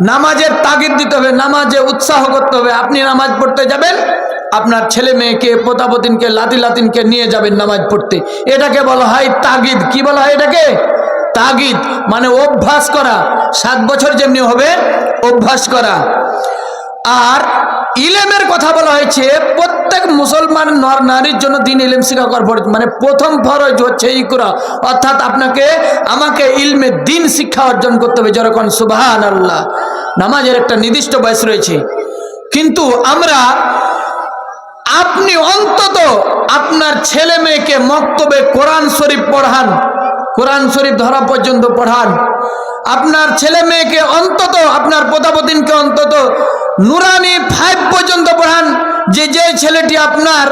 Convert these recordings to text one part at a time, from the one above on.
নামাজের তাগিদ দিতে হবে, নামাজে উৎসাহ করতে হবে। আপনি নামাজ পড়তে যাবেন, আপনার ছেলে মেয়েকে, পোতাপতিনকে লাতি লাতিনকে নিয়ে যাবেন নামাজ পড়তে। এটাকে বলা হয় তাগিদ। কি বলা হয় এটাকে? তাগিদ। মানে অভ্যাস করা। সাত বছর যেমনি হবে, অভ্যাস করা। আর ইলেমের কথা বলা হয়েছে, প্রত্যেক মুসলমান নর নারীর জন্য দিন ইলেম শিক্ষা করা ফরজ। মানে প্রথম ফরজ হচ্ছে ইকরা অর্থাৎ আপনাকে, আমাকে ইলমে দিন শিক্ষা অর্জন করতে হবে। যেরকম সুবাহান আল্লাহ নামাজের একটা নির্দিষ্ট বয়স রয়েছে। কিন্তু আমরা, আপনি অন্তত আপনার ছেলে মেয়েকে মক্তবে কোরআন শরীফ পড়ান। কোরআন শরীফ ধরা পর্যন্ত পড়ান। আপনার ছেলে মেয়েকে অন্তত, আপনার পোতাপতিনকে অন্তত নুরানি ফাইভ পর্যন্ত পড়ান। যে যে ছেলেটি আপনার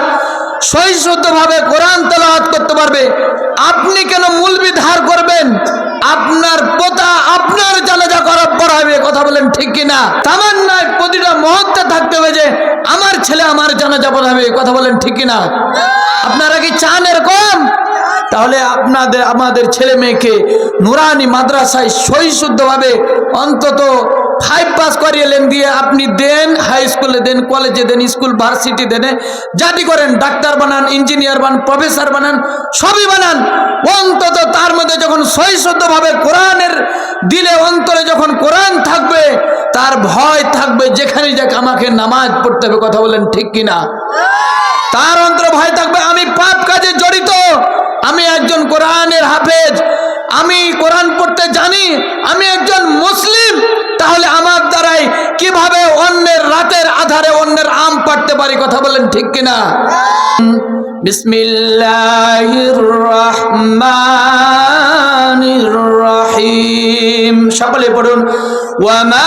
সহিশুদ্ধভাবে কোরআন তেলাওয়াত করতে পারবে, আপনি কেন মূলবি ধার করবেন? আপনার পোতা আপনার জানাজা করা পড়াবে কথা বলেন ঠিক কিনা? তামান্নায় প্রতিটা মুহূর্তে থাকতে হবে যে, আমার ছেলে আমার জানাজা পড়াবে কথা বলেন ঠিক কিনা? আপনারা কি চান এরকম? তাহলে আপনাদের, আমাদের ছেলে মেয়েকে নুরানি মাদ্রাসায় সহিশুদ্ধভাবে অন্তত ফাইভ পাস করিয়ে করিয়েলেন দিয়ে আপনি দেন হাই স্কুলে দেন কলেজে দেন স্কুল ভার্সিটি দেন জাতি করেন, ডাক্তার বানান ইঞ্জিনিয়ার বানান প্রফেসর বানান, সবই বানান। অন্তত তার মধ্যে যখন সহিশুদ্ধভাবে কোরআনের দিলে অন্তরে যখন কোরআন থাকবে, তার ভয় থাকবে যেখানে যাক আমাকে নামাজ পড়তে হবে, কথা বলেন ঠিক কিনা? তার অন্তর ভয় থাকবে, আমি পাপ কাজে আমি একজন কোরআনের হাফেজ, আমি কোরআন পড়তে জানি, আমি একজন মুসলিম, তাহলে আমার দ্বারাই কীভাবে অন্যের রাতের আধারে অন্যের আম পাড়তে পারি কথা বলেন ঠিক কিনা? বিসমিল্লাহির সকলে পড়ুন ওয়ামা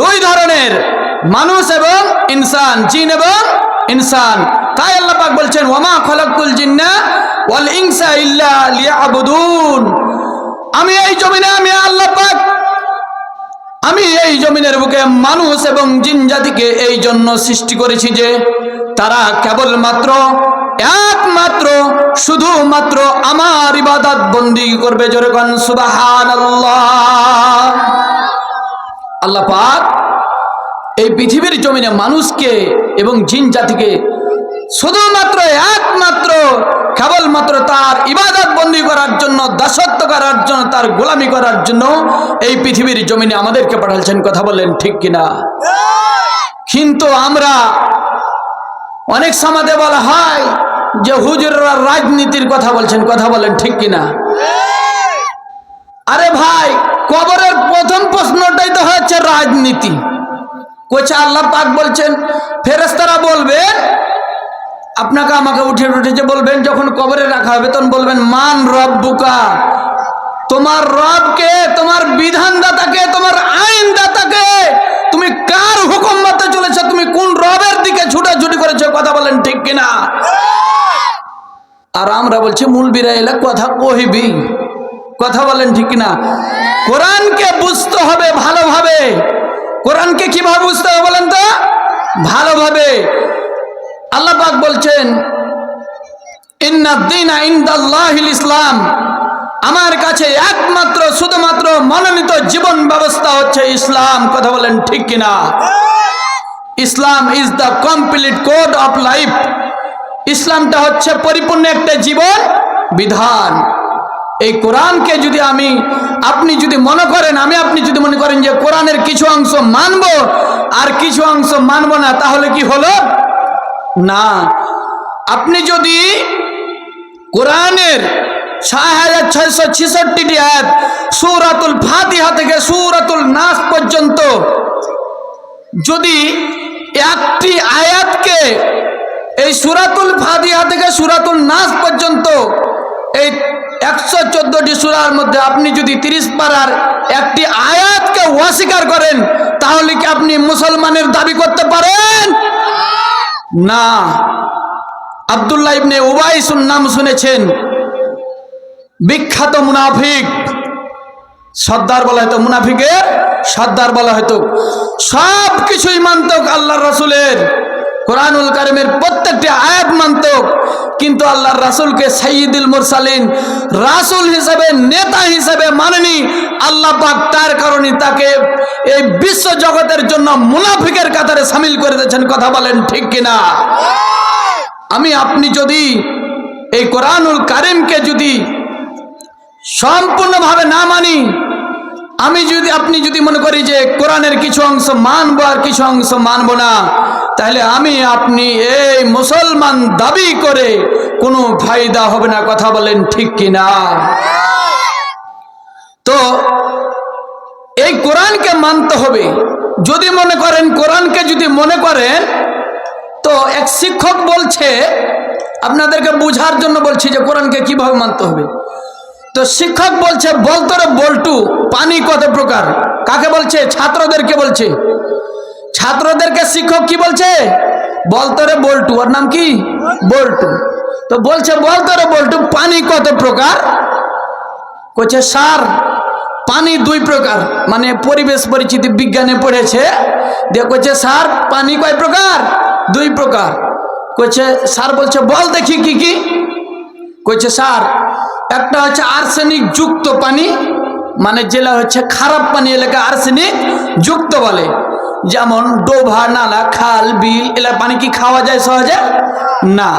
দুই ধরনের, মানুষ এবং ইনসান, জিন এবং ইনসান। তাই আল্লাহ পাক বলছেন ওমা খলাকতুল জিন্না ওয়াল ইনসা ইল্লা আমি এই জমিনে, আমি আল্লাহ পাক, আমি এই জমিনের বুকে মানুষ এবং জিন জাতিকে এই জন্য সৃষ্টি করেছি যে তারা কেবলমাত্র, একমাত্র, শুধুমাত্র আমার ইবাদত বন্দি করবে। যেরকম সুবাহান আল্লাহ পাক এই পৃথিবীর জমিনে মানুষকে এবং জিন জাতিকে শুধুমাত্র একমাত্র কেবলমাত্র তার ইবাদত বন্দি করার জন্য, দাসত্ব করার জন্য, তার গোলামি করার জন্য এই পৃথিবীর জমিনে আমাদেরকে পাঠালছেন কথা বললেন ঠিক কিনা? কিন্তু আমরা অনেক সমাজে বলা হয় যে হুজুররা রাজনীতির কথা বলছেন, কথা বলেন ঠিক কিনা? আরে ভাই কবরের প্রথম প্রশ্নটাই তো হচ্ছে রাজনীতি। কোচা আল্লাহ পাক বলছেন ফেরেস্তারা বলবেন আপনাকে আমাকে উঠে উঠেছে বলবেন, যখন কবরে রাখা হবে, তখন বলবেন, মান রব রব্বুকা? তোমার রবকে, তোমার বিধানদাতাকে, তোমার আইনদাতাকে তুমি কার হুকুম মতে চলেছো? তুমি কোন রবের দিকে ছুটাছুটি করেছ? কথা বলেন ঠিক কিনা? আর আমরা বলছি মূল বিরা কথা কহিবি। কথা বলেন ঠিক কিনা? কোরআনকে বুঝতে হবে ভালোভাবে। কোরআনকে কীভাবে বুঝতে হবে বলেন তো? ভালোভাবে। আল্লাহ পাক বলছেন ইনদাল্লাহিল ইসলাম। আমার কাছে একমাত্র, শুধুমাত্র মনোনীত জীবন ব্যবস্থা হচ্ছে ইসলাম। কথা বলেন ঠিক কিনা? Islam is the complete code of life. ইসলামটা হচ্ছে পরিপূর্ণ একটা জীবন বিধান। এই কোরআনকে যদি আমি, আপনি যদি মনে করেন, আমি আপনি যদি মনে করেন যে কোরআনের কিছু অংশ মানব, আর কিছু অংশ মানব না, তাহলে কি হলো? না। আপনি যদি কোরআনের ছয় হাজার ছয়শো থেকে পর্যন্ত, যদি একটি আয়াতকে এই সুরাতুল থেকে সুরাতুল নাস পর্যন্ত এই একশো চোদ্দটি সুরার মধ্যে আপনি যদি তিরিশ পারার একটি আয়াতকে অস্বীকার করেন, তাহলে কি আপনি মুসলমানের দাবি করতে পারেন? না। আবদুল্লাহ ইবনে উবাইসুর নাম শুনেছেন। বিখ্যাত মুনাফিক। সর্দার বলা হয়তো মুনাফিকের, সর্দার বলা হয়তো। সব কিছুই মানত আল্লাহ রসুলের। কোরআনুল কারিমের প্রত্যেকটি আয়াত মানতক কিন্তু আল্লাহর রাসুলকে সাইয়দুল মুরসালিন রাসুল হিসেবে, নেতা হিসেবে মানেনি। আল্লাহ পাক তার কারণে তাকে এই বিশ্ব জগতের জন্য মুনাফিকের কাতারে সামিল করে দিয়েছেন। কথা বলেন ঠিক কিনা? আমি, আপনি যদি এই কোরআনুল কারিমকে যদি সম্পূর্ণভাবে না মানি, আমি যদি, আপনি যদি মনে করি যে কোরআনের কিছু অংশ মানবো আর কিছু অংশ মানবো না তাহলে আমি, আপনি এই মুসলমান দাবি করে কোনো ফায়দা হবে না কথা বলেন ঠিক কিনা? তো এই কোরআনকে মানতে হবে। যদি মনে করেন, কোরআনকে যদি মনে করেন, তো এক শিক্ষক বলছে, আপনাদেরকে বোঝার জন্য বলছি যে কোরআনকে কীভাবে মানতে হবে। তো শিক্ষক বলছে বলতরে বল্টু, পানি কত প্রকার? কাকে বলছে? ছাত্রদেরকে বলছে। ছাত্রদেরকে শিক্ষক কি বলছে? বলতরে বল্টু, ওর নাম কি? বল্টু। তো বলছে, বলতরে বল্টু, পানি কত প্রকার? কচ্ছে সার, পানি দুই প্রকার মানে পরিবেশ পরিচিতি বিজ্ঞানে পড়েছে। দিয়ে কচ্ছে সার, পানি কয় প্রকার? দুই প্রকার। কচ্ছে সার বলছে, বল দেখি কি কি। কইছে, সার, একটা হচ্ছে আর্সেনিক যুক্ত পানি মানে যেটা হচ্ছে খারাপ পানি এলাকা আর্সেনিক যুক্ত বলে। যেমন ডোভা, নালা, খাল, বিল, এলা পানি কি খাওয়া যায় সহজে? না।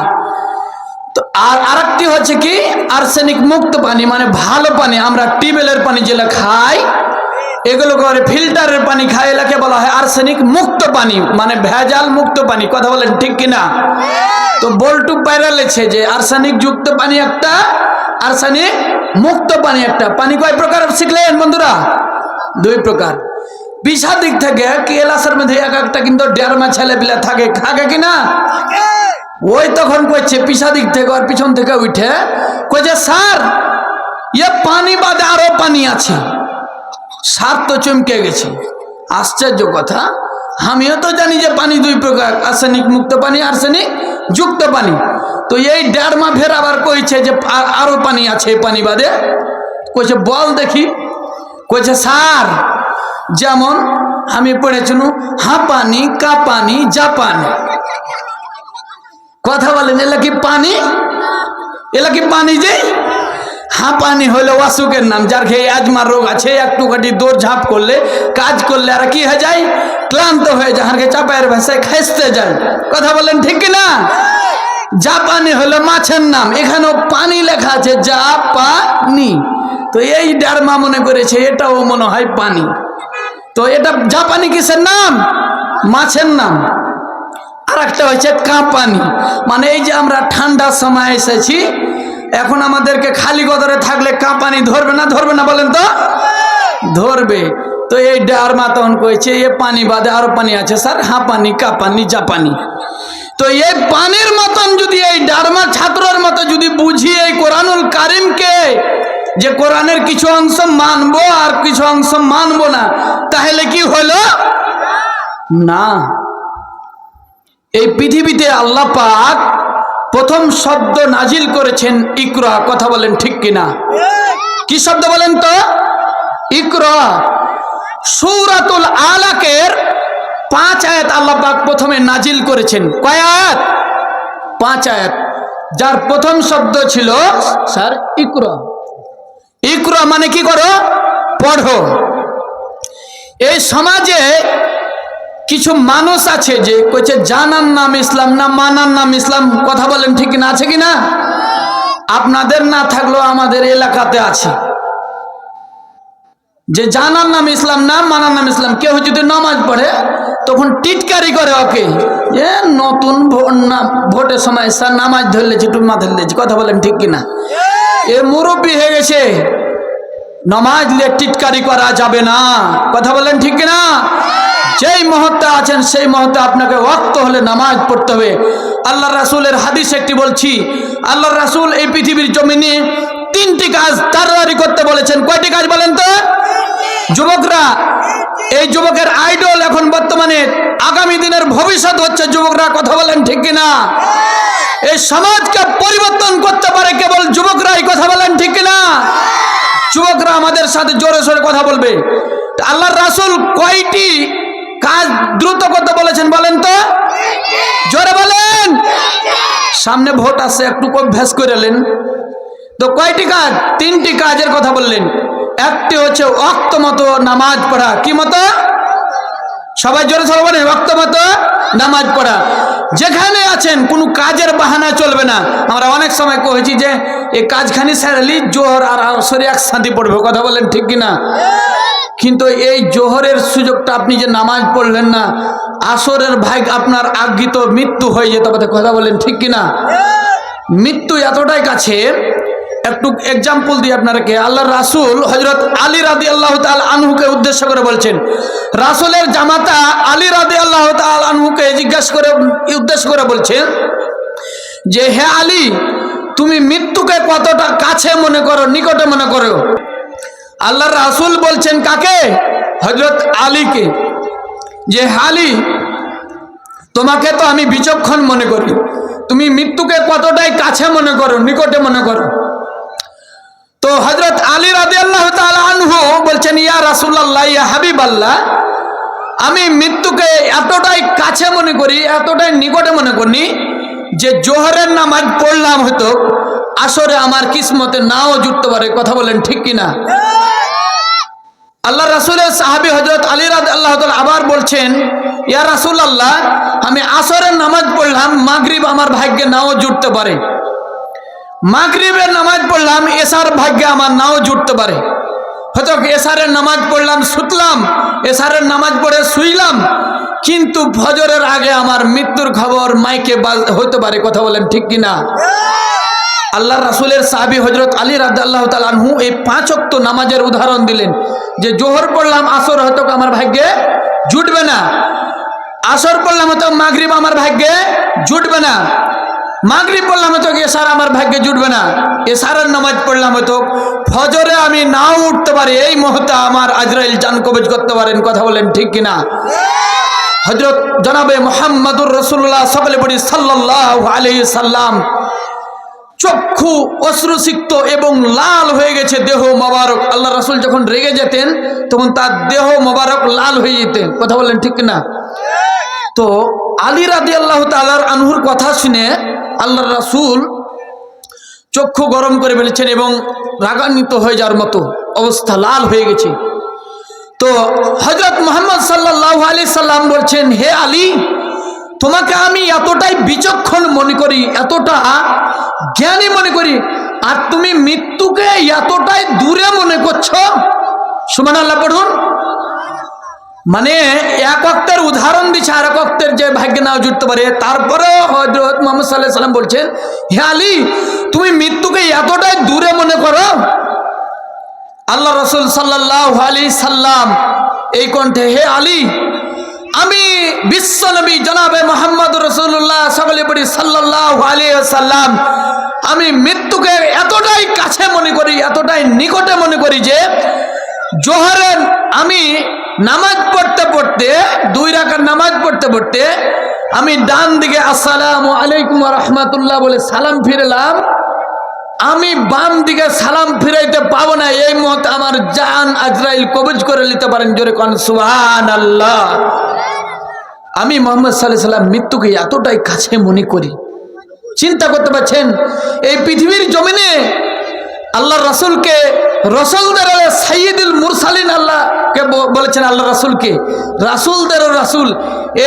তো আর আরেকটি হচ্ছে কি? আর্সেনিক মুক্ত পানি মানে ভালো পানি। আমরা টিউবওয়েলের পানি যেটা খাই, এগুলো করে ফিল্টারের পানি খাই, এলাকে বলা হয় আর্সেনিক মুক্ত পানি মানে ভেজাল মুক্ত পানি। কথা বলেন ঠিক কিনা? তো বল্টু লেছে যে আর্সেনিক যুক্ত পানি একটা, আর্সেনিক মুক্ত পানি একটা। পানি কয় প্রকার? শিখলেন বন্ধুরা? দুই প্রকার। পিছা দিক থেকে কেলাসের মধ্যে এক একটা কিন্তু ডেরমা ছেলে পিলে থাকে থাকে কিনা? ওই তখন কইছে পিছা দিক থেকে আর পিছন থেকে উঠে কইছে স্যার ইয়ে পানি বাদে আরও পানি আছে। সার তো চমকে গেছে। আশ্চর্য কথা। আমিও তো জানি যে পানি দুই প্রকার আর্সেনিক মুক্ত পানি আর্সেনিক যুক্ত পানি। তো এই ডেরমা ফের আবার কইছে যে আরও পানি আছে পানি বাদে। কইছে বল দেখি। কইছে সার যেমন আমি পড়েছিনু হা পানি কা জাপানি। কথা বলেন, এলা কি পানি? এলা কি পানি যে? হাঁপানি হলো অসুখের নাম, যার খেয়ে আজমার রোগ আছে একটু কাটি দৌড় ঝাঁপ করলে, কাজ করলে আর কি হয়ে যায়? ক্লান্ত হয়ে যায় হারকে চাপায়ের ভাষায় খাইতে যায়। কথা বলেন ঠিক না জাপানি হলো মাছের নাম, এখানেও পানি লেখা আছে, জাপানি। তো এই ডারমা মনে করেছে, এটাও মনে হয় পানি। তো এটা জাপানি কিসের নাম? মাছের নাম। আর একটা হচ্ছে কাঁপানি। মানে এই যে আমরা ঠান্ডার সময় এসেছি, এখন আমাদেরকে খালি গদরে থাকলে কাঁপানি ধরবে না ধরবে না বলেন তো? ধরবে। তো এই ডারমা তখন কয়েছে এ পানি বাদে আরও পানি আছে, স্যার। হা পানি, কাঁপানি, জাপানি। তো এই পানির মতন যদি এই ডারমা ছাত্রের মতো যদি বুঝি এই কোরআনুল কারিমকে যে কোরআনের কিছু অংশ মানবো আর কিছু অংশ মানবো না, তাহলে কি হলো? না। এই পৃথিবীতে আল্লাহ পাক প্রথম শব্দ নাজিল করেছেন ইকরা, কথা বলেন ঠিক কিনা? কি শব্দ বলেন তো? ইকরা। সূরাতুল আলাকের পাঁচ আয়াত আল্লাহ পাক প্রথমে নাজিল করেছেন। কয় আয়াত? পাঁচ আয়াত। যার প্রথম শব্দ ছিল, স্যার, ইকরা। ইকরা মানে কি করো? পড়ো। এই সমাজে কিছু মানুষ আছে যে কইছে জানার নাম ইসলাম না মানার নাম ইসলাম কথা বলেন ঠিক না আছে কি না আপনাদের না থাকলেও আমাদের এলাকাতে আছে। যে জানার নাম ইসলাম না মানার নাম ইসলাম, কেউ যদি নামাজ পড়ে তখন টিটকারি করে ওকে। যে নতুন ভোটের সময় স্যার নামাজ একটু মাথা ধরলেছে, কথা বলেন ঠিক কিনা? এ মুরব্বী হয়ে গেছে। নমাজ নিয়ে টিটকারি করা যাবে না। কথা বলেন ঠিক কিনা? যেই মুহূর্তে আছেন, সেই মুহূর্তে আপনাকে ওয়াক্ত হলে নামাজ পড়তে হবে। আল্লাহ রাসূলের হাদিস একটি বলছি, আল্লাহ রাসূল এই পৃথিবীর জমিনে তিনটি কাজ তাড়াতাড়ি করতে বলেছেন। কয়টি কাজ বলেন তো? যুবকরা, এই যুবকের আইডল এখন বর্তমানে আগামী দিনের ভবিষ্যৎ হচ্ছে। যুবকরা কথা বলেন ঠিক কিনা? এই সমাজকে পরিবর্তন করতে পারে কেবল যুবকরাই কথা বলেন ঠিক কিনা? যুবকরা আমাদের সাথে জোরে সোরে কথা বলবে। আল্লাহর রাসুল কয়টি কাজ দ্রুত করতে বলেছেন বলেন তো? জোরে বলেন। সামনে ভোট আছে, একটু অভ্যাস করে তো কয়টি কাজ? তিনটি কাজের কথা বললেন। একটি হচ্ছে অক্ত মতো নামাজ পড়া। কি মতো? সবাই জোরে বলেন অক্ত মতো নামাজ পড়া। যেখানে আছেন, কোনো কাজের বাহানা চলবে না। আমরা অনেক সময় কহেছি যে, এই কাজখানি সারালি জোহর আর আসরে একসাথে পড়বে। কথা বলেন ঠিক কিনা কিন্তু এই জোহরের সুযোগটা আপনি যে নামাজ পড়লেন না, আসরের ভাগ আপনার আজ্ঞিত মৃত্যু হয়ে যেতে পারে। কথা বলেন ঠিক কিনা মৃত্যু এতটাই কাছে একটু এক্সাম্পল দিই আপনাকে আল্লাহ রাসুল হজরত আলী রাদি আল্লাহ তাল আনহুকে উদ্দেশ্য করে বলছেন, রাসুলের জামাতা আলী রাদি আল্লাহ তাল আনহুকে জিজ্ঞাসা করে, উদ্দেশ্য করে বলছেন যে, হে আলী, তুমি মৃত্যুকে কতটা কাছে মনে করো, নিকটে মনে করো? আল্লাহ রাসুল বলছেন, কাকে? হজরত আলীকে। যে আলী, তোমাকে তো আমি বিচক্ষণ মনে করি। তুমি মৃত্যুকে কতটাই কাছে মনে করো, নিকটে মনে করো? তো হজরত আলী রাজি আল্লাহ আনহু বলছেন, ইয়া রাসুল্লাহ ইয়া হাবিব আল্লাহ আমি মৃত্যুকে এতটাই কাছে মনে করি, এতটাই নিকটে মনে করি যে জোহরের নামাজ পড়লাম হয়তো, আসরে আমার কিসমতে নাও জুটতে পারে। কথা বলেন ঠিক কিনা আল্লাহ রাসুলের সাহাবি হজরত আলী রাজ আল্লাহ আবার বলছেন, ইয়া রাসুল আল্লাহ আমি আসরের নামাজ পড়লাম, মাগরিব আমার ভাগ্যে নাও জুটতে পারে। মাগরিবের নামাজ পড়লাম, এসার ভাগ্যে আমার নাও জুটতে পারে। হয়তো এসারের নামাজ পড়লাম, শুতলাম, এসারের নামাজ পড়ে শুইলাম, কিন্তু ফজরের আগে আমার মৃত্যুর খবর মাইকে হতে পারে, কথা বলেন ঠিক কিনা? আল্লাহ রাসুলের সাহাবি হজরত আলী রাদ আল্লাহ তালহু এই পাঁচ অক্ত নামাজের উদাহরণ দিলেন যে, জোহর পড়লাম, আসর হয়তো আমার ভাগ্যে জুটবে না। আসর পড়লাম হয়তো মাগরিব আমার ভাগ্যে জুটবে না। মাগরিব পড়লাম হয়তো এসার আমার ভাগ্যে জুটবে না। এসারের নামাজ পড়লাম হয়তো। ফজরে আমি নাও উঠতে পারি, এই মুহূর্তে আমার আজরাইল জান কবজ করতে পারেন, কথা বলেন ঠিক কিনা? হজরত জনাবে মোহাম্মদুর রসুল্লাহ সকলে পড়ি সাল্লাহ আলি সাল্লাম। চক্ষু অশ্রুসিক্ত এবং লাল হয়ে গেছে, দেহ মোবারক। আল্লাহ রাসুল যখন রেগে যেতেন, তখন তার দেহ মোবারক লাল হয়ে যেতেন, কথা বললেন ঠিক না তো আলী রাদি আল্লাহ তালার আনহুর কথা শুনে আল্লাহ রাসুল চক্ষু গরম করে ফেলেছেন এবং রাগান্বিত হয়ে যাওয়ার মতো অবস্থা লাল হয়ে গেছে। তো হজরত মোহাম্মদ সাল্লাহ আলি সাল্লাম বলছেন, হে আলী, তোমাকে আমি এতটাই বিচক্ষণ মনে করি, এতটা জ্ঞানী মনে করি, আর তুমি মৃত্যুকে এতটাই দূরে মনে করছ? সুমান আল্লাহ পড়ুন। মানে এক অক্তের উদাহরণ দিচ্ছে আর এক অক্তের যে ভাগ্য নাও জুটতে পারে, তারপরেও হজরত মোহাম্মদ সাল্লাহ সাল্লাম বলছেন, হে আলী, তুমি মৃত্যুকে এতটাই দূরে মনে করো? আল্লাহ রসুল সাল্লাহ আলী সাল্লাম এই কণ্ঠে, হে আলী, আমি বিশ্ব নবী জনাবে মোহাম্মদ রসুল্লাহ সকলে পড়ি সাল্লাহ আলী সাল্লাম আমি মৃত্যুকে এতটাই কাছে মনে করি, এতটাই নিকটে মনে করি যে, জোহরের আমি নামাজ পড়তে পড়তে, দুই রাখার নামাজ পড়তে পড়তে আমি ডান দিকে আসসালামু আলাইকুম রহমতুল্লাহ বলে সালাম ফিরলাম। আমি বাম দিকে সালাম ফিরাইতে পাবো না, এই মুহূর্তে আমার জান আজরাইল কবজ করে নিতে পারেন, জোরে কন সুহান আল্লাহ আমি মোহাম্মদ সাল্লাহ সাল্লাম মৃত্যুকে এতটাই কাছে মনে করি। চিন্তা করতে পারছেন, এই পৃথিবীর জমিনে আল্লাহ রাসুলকে, রসুলদের সাইয়দুল মুরসালিন আল্লাহকে বলেছেন আল্লাহ রাসুলকে। রাসুলদেরও রাসুল।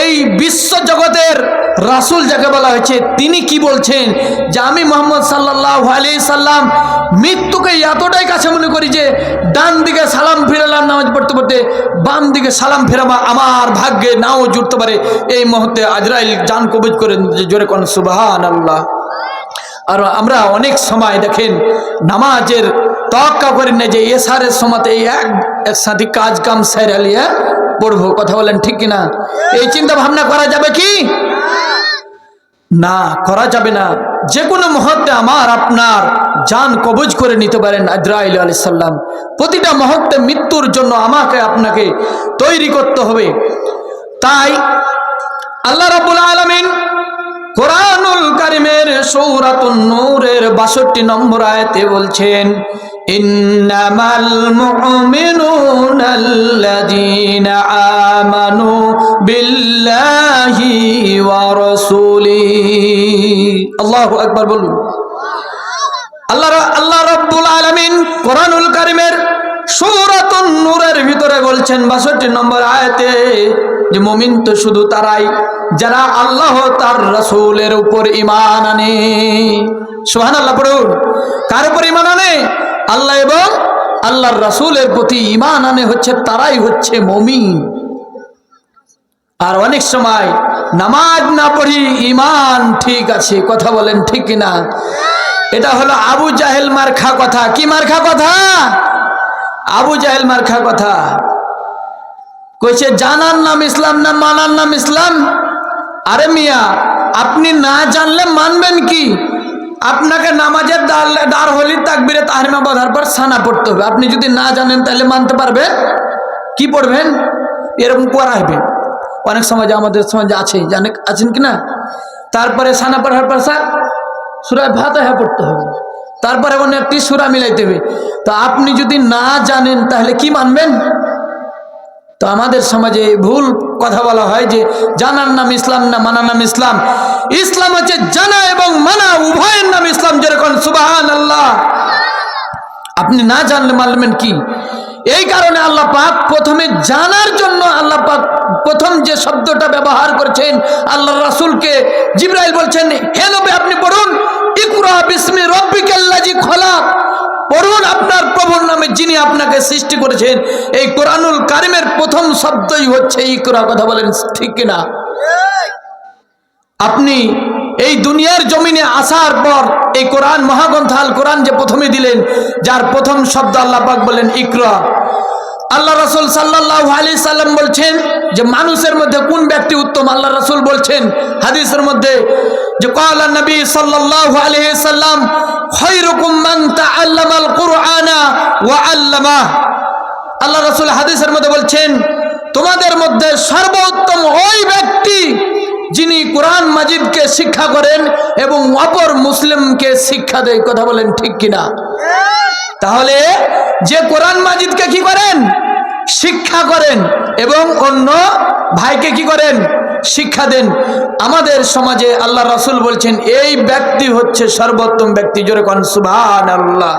এই বিশ্ব জগতের রাসুল যাকে বলা হয়েছে, তিনি কি বলছেন? যে আমি মোহাম্মদ সাল্লাহ আলি সাল্লাম মৃত্যুকে এতটাই কাছে মনে করি যে, ডান দিকে সালাম ফিরালাম, নামাজ পড়তে পড়তে বাম দিকে সালাম ফেরাবা আমার ভাগ্যে নাও জুড়তে পারে। এই মুহূর্তে আজরাইল জান কবজ করে জোরে কোন সুবাহান আল্লাহ আর আমরা অনেক সময় দেখেন নামাজের তক্কা করি না যে এসারের সময়তে এই এক একসাথে কাজ কাম সেরালিয়া পড়ব, কথা বলেন ঠিক কিনা? এই চিন্তা ভাবনা করা যাবে কি? না, করা যাবে না। যে কোনো মুহূর্তে আমার আপনার জান কবজ করে নিতে পারেন আজরাইল আলাইসাল্লাম প্রতিটা মুহূর্তে মৃত্যুর জন্য আমাকে আপনাকে তৈরি করতে হবে। তাই আল্লাহ রাব্বুল আলামিন কোরআনুল কারিমের সূরাতুন নূরের 62 নম্বর আয়াতে বলছেন, ইন্নামাল মুমিনুনা আল্লাযীনা আমানু বিল্লাহি ওয়া রাসূলিহি আল্লাহু বলুন। আল্লাহ আল্লাহ রাব্বুল আলামিন কোরআনুল কারিমের সূরাতুন নূরের ভিতরে বলছেন 62 নম্বর আয়াতে যে মুমিন তো শুধু তারাই, যারা আল্লাহ তার রাসূলের উপর ঈমান আনে। সুবহানাল্লাহ, পড়ুন। কার উপর ঈমান আনে? আল্লাহ এবং আল্লাহর রাসূলের প্রতি ঈমান আনে হচ্ছে তারাই হচ্ছে মুমিন। আর অনেক সময় নামাজ না পড়ি ঈমান ঠিক আছে, কথা বলেন ঠিক কিনা? এটা হলো আবু জাহেল মার্খা কথা। কি মার্খা কথা? আবু জাহেল মার্খা কথা। কইছে জানার নাম ইসলাম না মানার নাম ইসলাম? আরে মিয়া, আপনি না জানলে মানবেন কি? আপনাকে নামাজের দাঁড় হলি তাকবিরে তাহরিমা বাঁধার পর সানা পড়তে হবে। আপনি যদি না জানেন তাহলে মানতে পারবেন? কি পড়বেন? এরকম পড়াইবেন অনেক সমাজে আমাদের সমাজে আছে জানে আছেন কি না তারপরে সানা পড়ার পর স্যার সুরায় ভাত হ্যাঁ পড়তে হবে। তারপরে অন্য একটি সুরা মিলাইতে হবে। তো আপনি যদি না জানেন, তাহলে কি মানবেন? তো আমাদের সমাজে ভুল কথা বলা হয় যে, জানার নাম ইসলাম না মানার নাম ইসলাম। ইসলাম হচ্ছে জানা এবং মানা, উভয়ের নাম ইসলাম। যেরকম সুবাহান আল্লাহ আপনি না জানলে মানবেন কি? এই কারণে আল্লাহ পাক প্রথমে জানার জন্য আল্লাহ পাক প্রথম যে শব্দটা ব্যবহার করছেন আল্লাহ রাসূলকে জিব্রাইল বলছেন হে নবী আপনি পড়ুন। ইকরা বিসমি রব্বিকাল্লাজি খলাক। পড়ুন আপনার প্রভুর নামে যিনি আপনাকে সৃষ্টি করেছেন। এই কোরআনুল কারিমের প্রথম শব্দই হচ্ছে ইকরা। কথা বলেন ঠিক কিনা? আপনি এই দুনিয়ার জমিনে আসার পর এই কোরআন মহাগ্রন্থ আল কোরআন যে প্রথমে দিলেন, যার প্রথম শব্দ আল্লাহ পাক বলেন ইকরা। আল্লাহ রসুল সাল্লাহ আলি সাল্লাম বলছেন যে, মানুষের মধ্যে কোন ব্যক্তি উত্তম? আল্লাহ রসুল বলছেন হাদিসের মধ্যে যে কলা নবী সাল্লাহ আলি সাল্লাম আল্লাহ রসুল হাদিসের মধ্যে বলছেন, তোমাদের মধ্যে সর্বোত্তম ওই ব্যক্তি যিনি কোরআন মাজিদকে শিক্ষা করেন এবং অপর মুসলিমকে শিক্ষা দেয়, কথা বলেন ঠিক কিনা? তাহলে যে কোরআন মাজিদকে কি করেন? শিক্ষা করেন এবং অন্য ভাইকে কি করেন? শিক্ষা দেন। আমাদের সমাজে আল্লাহ রাসূল বলছেন, এই ব্যক্তি হচ্ছে সর্বোত্তম ব্যক্তি। জোরে কন সুবহান আল্লাহ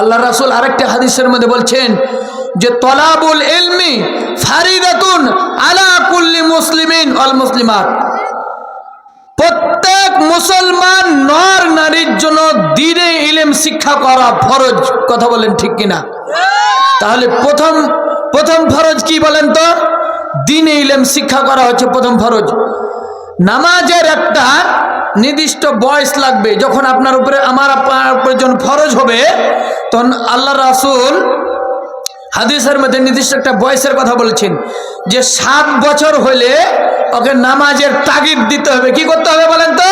আল্লাহ রাসূল আরেকটা হাদিসের মধ্যে বলছেন যে তলাবুল ইলমি ফারিদাতুন আলা কুল্লি মুসলিমিন অল মুসলিমাত। প্রত্যেক মুসলমান নর নারীর জন্য দিনে ইলেম শিক্ষা করা ফরজ, কথা বলেন ঠিক কিনা? তাহলে প্রথম প্রথম ফরজ কি বলেন তো? দিনে ইলেম শিক্ষা করা হচ্ছে প্রথম ফরজ। নামাজের একটা নির্দিষ্ট বয়স লাগবে, যখন আপনার উপরে, আমার আপনার উপরে যখন ফরজ হবে, তখন আল্লাহ রাসূল হাদিসের মধ্যে নির্দিষ্ট একটা বয়সের কথা বলেছেন, যে সাত বছর হলে ওকে নামাজের তাগিদ দিতে হবে। কি করতে হবে বলেন তো?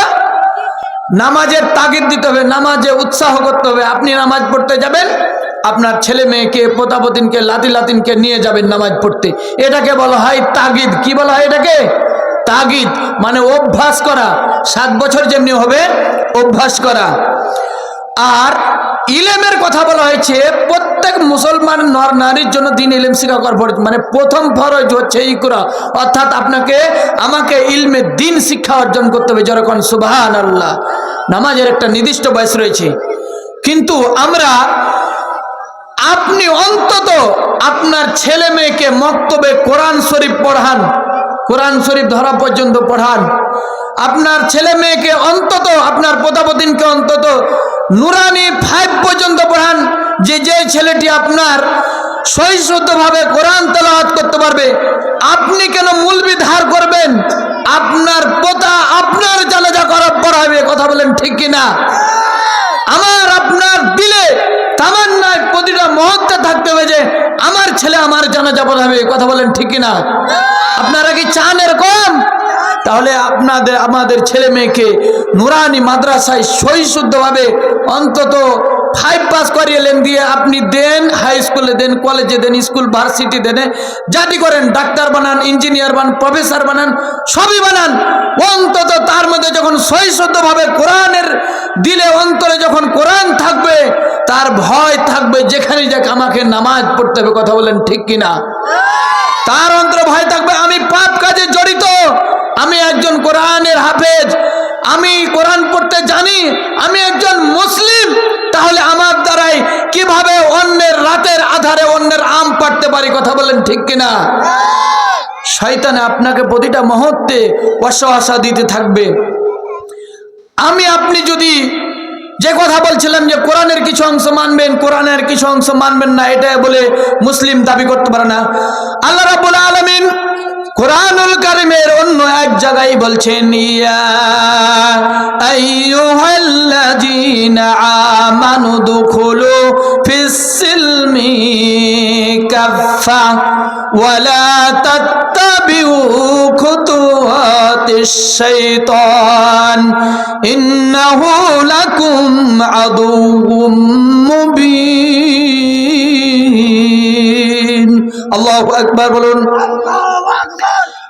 নামাজের তাগিদ দিতে হবে, নামাজে উৎসাহ করতে হবে। আপনি নামাজ পড়তে যাবেন, আপনার ছেলে মেয়েকে, পোতাপতিনকে লাতি লাতিনকে নিয়ে যাবেন নামাজ পড়তে। এটাকে বলা হয় তাগিদ। কি বলা হয় এটাকে? তাগিদ মানে অভ্যাস করা। সাত বছর যেমনি হবে, অভ্যাস করা। আর ইলেমের কথা বলা হয়েছে, প্রত্যেক মুসলমান নর নারীর জন্য দিন ইলেম শিক্ষা করা ফরজ। মানে প্রথম ফরজ হচ্ছে ইকরা অর্থাৎ আপনাকে, আমাকে ইলমে দিন শিক্ষা অর্জন করতে হবে। যেরকম সুবাহান আল্লাহ নামাজের একটা নির্দিষ্ট বয়স রয়েছে। কিন্তু আমরা, আপনি অন্তত আপনার ছেলে মেয়েকে মক্তবে কোরআন শরীফ পড়ান। কোরআন শরীফ ধরা পর্যন্ত পড়ান। আপনার ছেলে মেয়েকে অন্তত, আপনার প্রতাপদিনকে অন্তত নুরানি ফাইভ পর্যন্ত পড়ান। যে যে ছেলেটি আপনার সহিষ্ণুতভাবে কোরআন তেলাওয়াত করতে পারবে, আপনি কেন মূলবি ধার করবেন? আপনার পোতা আপনার জানাজা করা পড়াবে কথা বলেন ঠিক কিনা? আমার আপনার দিলে তামান্নায় প্রতিটা মহত্তা থাকতে হবে যে, আমার ছেলে আমার জানাজা পড়াবে কথা বলেন ঠিক কিনা? আপনারা কি চান এরকম? তাহলে আপনাদের, আমাদের ছেলে মেয়েকে নুরানি মাদ্রাসায় সহিশুদ্ধভাবে অন্তত ফাইভ পাস করিয়ে করিয়েলেন দিয়ে আপনি দেন হাই স্কুলে দেন কলেজে দেন স্কুল ভার্সিটি দেন জাতি করেন, ডাক্তার বানান ইঞ্জিনিয়ার বানান প্রফেসর বানান, সবই বানান। অন্তত তার মধ্যে যখন সহিশুদ্ধভাবে কোরআনের দিলে অন্তরে যখন কোরআন থাকবে, তার ভয় থাকবে যেখানে যাক আমাকে নামাজ পড়তে হবে, কথা বলেন ঠিক কিনা? তার অন্তরে ভয় থাকবে, আমি পাপ কাজে জড়িত। একজন কোরআনের হাফেজ, আমি কোরআন পড়তে জানি, আমি একজন মুসলিম, তাহলে আমার দ্বারাই কীভাবে অন্যের রাতের আধারে অন্যের আম পাড়তে পারি কথা বলেন ঠিক কিনা? শয়তানে আপনাকে প্রতিটা মুহূর্তে অসহাসা দিতে থাকবে। আমি, আপনি যদি যে কথা বলছিলাম যে কোরআনের কিছু অংশ মানবেন, কোরআনের কিছু অংশ মানবেন না এটা বলে মুসলিম দাবি করতে পারে না। আল্লাহ রাব্বুল আলামিন কোরআনুল কারিমের অন্য এক জায়গায় বলছেন, ইয়া আইয়ুহাল্লাযীনা আমানু দুখুলু ফিস কাফা ওয়ালা তাত্তাবিউ খুতুওয়াতিশ শাইতান ইন্নাহু লাকুম আদুউম মুবিন। আল্লাহু আকবার বলুন। আল্লাহ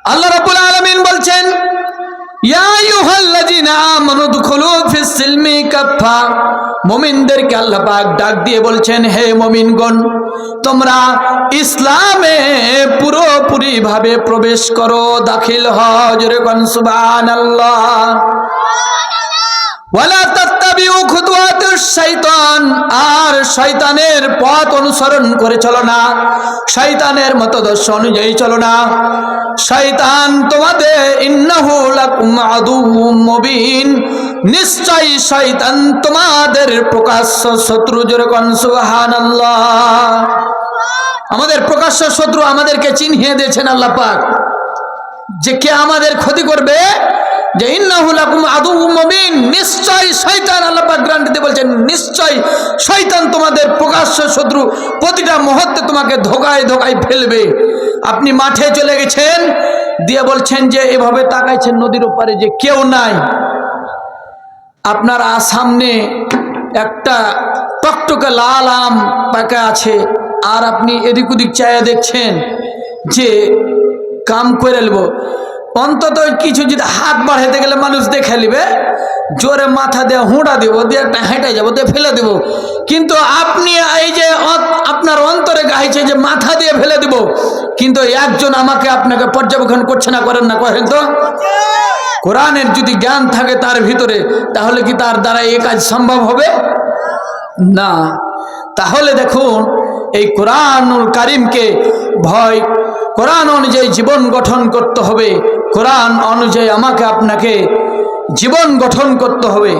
রাব্বুল আলামিন বলছেন ইয়া আইয়ুহাল্লাযীনা আমানু দুখুলু ফিস সিলমি কাফা মুমিনদেরকে আল্লাহ পাক ডাক দিয়ে বলছেন হে মুমিনগণ তোমরা ইসলামে পুরোপুরি ভাবে প্রবেশ করো দাখিল হও। জোরে কোন সুবহানাল্লাহ। ওয়ালা তাত্তাবিউ শাইতান আর শয়তানের পথ অনুসরণ করে চলো না। শয়তানের মতদর্শ অনুযায়ী চলো না। শয়তান তোমাদের ইন্নাহু লাকুম নিশ্চয় শয়তান তোমাদের প্রকাশ্য শত্রু যেরকম, সুবহানাল্লাহ। আমাদের প্রকাশ্য শত্রু আমাদেরকে চিহ্নিয়ে দিয়েছেন আল্লাহ পাক। যে কে আমাদের ক্ষতি করবে যে ইন্নাহুলাকুম আদু মুবিন নিশ্চয় শয়তান আল্লাহ পাক গ্রান্টিতে বলছেন নিশ্চয় শয়তান তোমাদের প্রকাশ্য শত্রু প্রতিটা মুহূর্তে তোমাকে ধোকায় ধোকায় ফেলবে। আপনি মাঠে চলে গেছেন, দিয়ে বলছেন যে এভাবে তাকাইছেন নদীর ওপারে যে কেউ নাই। আপনার সামনে একটা টকটকে লাল আম পাকা আছে, আর আপনি এদিক ওদিক চায়া দেখছেন যে কাম করে নেব অন্তত কিছু যদি হাত বাড়াইতে গেলে মানুষ দেখে নিবে, জোরে মাথা দিয়ে হুঁড়া দেবো, দিয়ে একটা হেঁটে যাব, দিয়ে ফেলে দেব। কিন্তু আপনি এই যে আপনার অন্তরে গাইছে যে মাথা দিয়ে ফেলে দিব, কিন্তু একজন আমাকে আপনাকে পর্যবেক্ষণ করছে না, করেন না, করেন তো? কোরআনের যদি জ্ঞান থাকে তার ভিতরে, তাহলে কি তার দ্বারা এ কাজ সম্ভব হবে? না। তাহলে দেখুন, এই কোরআনুল কারিমকে ভয় কোরআন অনুযায়ী জীবন গঠন করতে হবে। কোরআন অনুযায়ী আমাকে আপনাকে জীবন গঠন করতে হবে।